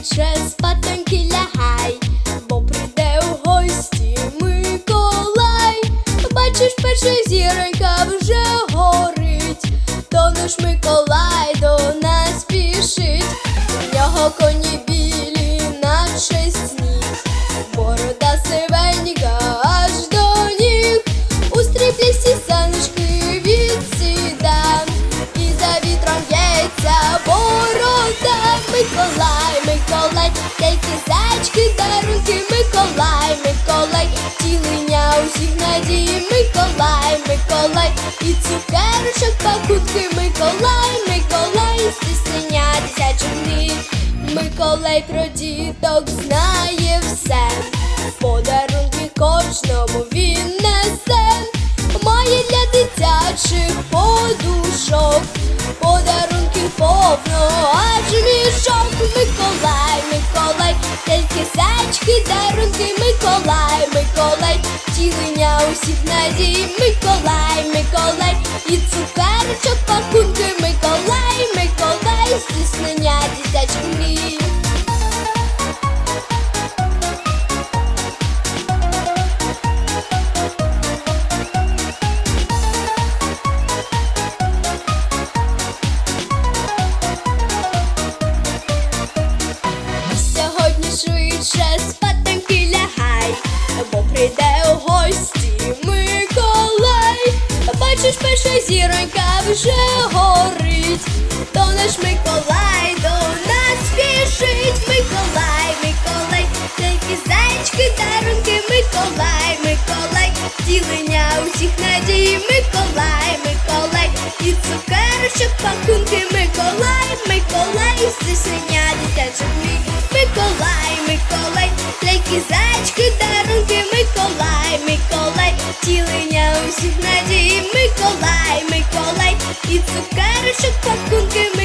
швидше спатоньки лягай, Цукерочок пакутки, Миколай, Миколай, стиснення дитячих. Миколай про діток знає все, подарунки кожному він несе, має для дитячих подушок, подарунків повно, аж мішок. Миколай, Миколай, тільки сачки, дарунки, Миколай, Миколай, тілення усіх надій, Миколай, прийде у гості Миколай. Бачиш, перша зіронька вже горить, то наш Миколай до нас спішить. Миколай, Миколай, тільки зайчки, дарунки, Миколай, Миколай, тілення усіх надій, Миколай, Миколай, і цукерочок пакунки, Миколай, Миколай, здійснення дитячих мрій. Миколай, Миколай, усіх надії Миколай, Миколай, і цукерочок пакунки,